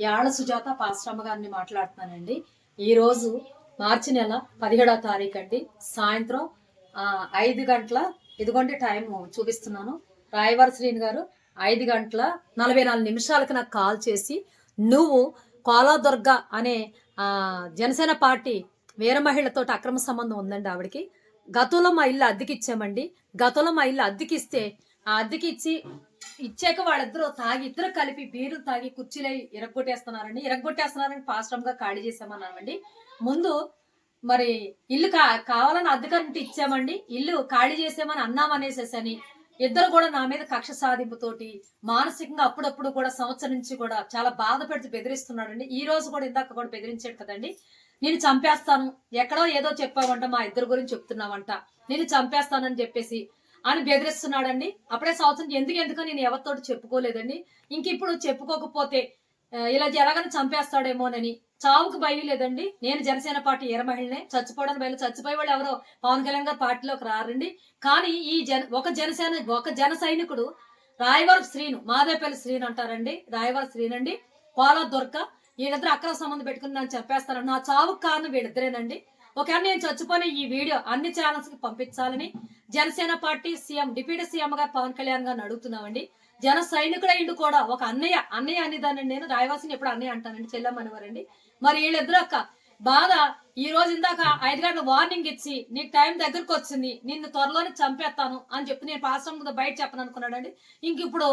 యాళ్ళ సుజాత పాశ్రమ గారిని మాట్లాడుతున్నానండి. ఈరోజు మార్చి నెల పదిహేడవ తారీఖు అండి. సాయంత్రం ఐదు గంటల ఇదిగోండి టైం చూపిస్తున్నాను. రాయవర్ శ్రీని గారు ఐదు గంటల నలభై నాలుగు నిమిషాలకు నాకు కాల్ చేసి నువ్వు కోలాదుర్గ అనే జనసేన పార్టీ వీర మహిళతో అక్రమ సంబంధం ఉందండి ఆవిడకి. గతంలో మా ఇల్లు అద్దెకి ఇచ్చామండి గతంలో మా ఇల్లు అద్దెకి ఇస్తే ఆ అద్దెకి ఇచ్చి ఇచ్చాక వాళ్ళిద్దరూ తాగి ఇద్దరు కలిపి బీరు తాగి కుర్చీలు ఇరగొట్టేస్తున్నారండి ఇరగొట్టేస్తున్నారని పాశ్రమంగా ఖాళీ చేసామన్నామండి ముందు మరి ఇల్లు కా కావాలని అద్దెకంటే ఇచ్చామండి. ఇల్లు ఖాళీ చేసామని అన్నామనేసేసని ఇద్దరు కూడా నా మీద కక్ష సాధింపుతోటి మానసికంగా అప్పుడప్పుడు కూడా సంవత్సరం నుంచి కూడా చాలా బాధ పెడుతూ బెదిరిస్తున్నాడండి ఈ రోజు కూడా ఇందాక కూడా బెదిరించాడు కదండి. నేను చంపేస్తాను. ఎక్కడో ఏదో చెప్పావంట మా ఇద్దరు గురించి చెప్తున్నావంట. నేను చంపేస్తానని చెప్పేసి అని బెదిరిస్తున్నాడండి. అప్పుడే సంవత్సరం ఎందుకు ఎందుకో నేను ఎవరితో చెప్పుకోలేదండి. ఇంక ఇప్పుడు చెప్పుకోకపోతే ఇలా ఎలాగని చంపేస్తాడేమోనని చావుకు భయం లేదండి. నేను జనసేన పార్టీ ఎరమహిళనే చచ్చిపోవడానికి భయం చచ్చిపోయే వాళ్ళు ఎవరో పవన్ కళ్యాణ్ గారు పార్టీలోకి రారండి. కానీ ఈ జన ఒక జనసేన ఒక జన సైనికుడు రాయవరం శ్రీను మాదేపల్లి శ్రీను అంటారండి. రాయవరం శ్రీనండి పోలా దొరక వీళ్ళిద్దరు అక్రమ సంబంధం పెట్టుకుని నన్ను చెప్పేస్తాను నా చావుకు కారణం వీళ్ళిద్దరేనండి. ఒకవేళ నేను చచ్చిపోయిన ఈ వీడియో అన్ని ఛానల్స్కి పంపించాలని Janasena party CM deputy CM గా పవన్ కళ్యాణ్ గారిని అడుగుతున్నామండి. జన సైనికుడైండు కూడా ఒక అన్నయ్య అన్నయ్య అనేదాన్ని నేను రాయవాసిని ఎప్పుడు అన్నయ్య అంటానండి చెల్లమ్మనివారండి. మరి వీళ్ళిద్దరు అక్క బాధ ఈ రోజు ఇందాక ఐదు గంటల వార్నింగ్ ఇచ్చి నీకు టైం దగ్గరకు వచ్చింది నిన్ను త్వరలోనే చంపేస్తాను అని చెప్పి నేను పాశ్రం మీద బయట చెప్పను అనుకున్నాడండి. ఇంక ఇప్పుడు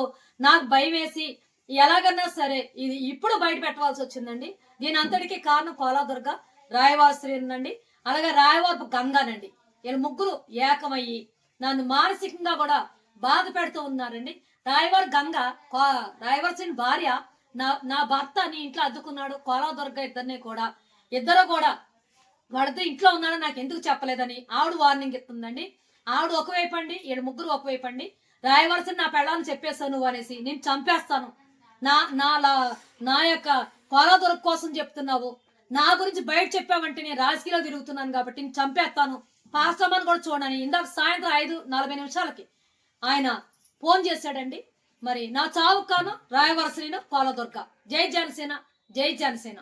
నాకు భయం వేసి ఎలాగన్నా సరే ఇది ఇప్పుడు బయట పెట్టవలసి వచ్చిందండి. దీని అంతటికి కారణం కోలాదుర్గ రాయవాశ్రీనండి అలాగే రాయవాపు గంగానండి. వీళ్ళు ముగ్గురు ఏకమయ్యి నన్ను మానసికంగా కూడా బాధ పెడుతూ ఉన్నారండి. రాయవర్ గంగ కో- రాయవరసిన భార్య నా నా భర్త నీ ఇంట్లో అద్దుకున్నాడు. కోలాదుర్గ ఇద్దరిని కూడా ఇద్దరు కూడా వాడితో ఇంట్లో ఉన్నాడో నాకు ఎందుకు చెప్పలేదని ఆవిడ వార్నింగ్ ఇస్తుందండి. ఆవిడ ఒకవైపు అండి వీళ్ళు ముగ్గురు ఒకవైపు అండి. రాయవలసిన నా పెళ్ళాన్ని చెప్పేస్తాను నువ్వు అనేసి నేను చంపేస్తాను. నా నా లా- నా యొక్క కోలాదుర్గ కోసం చెప్తున్నావు. నా గురించి బయట చెప్పావంటే నేను రాజకీయాలో తిరుగుతున్నాను కాబట్టి నేను చంపేస్తాను. పాస్టమని కూడా చూడండి. ఇందాక సాయంత్రం ఐదు నలభై నిమిషాలకి ఆయన ఫోన్ చేశాడండి. మరి నా చావుకాను కాను పాలదుర్గ జై జనసేన జై జనసేన.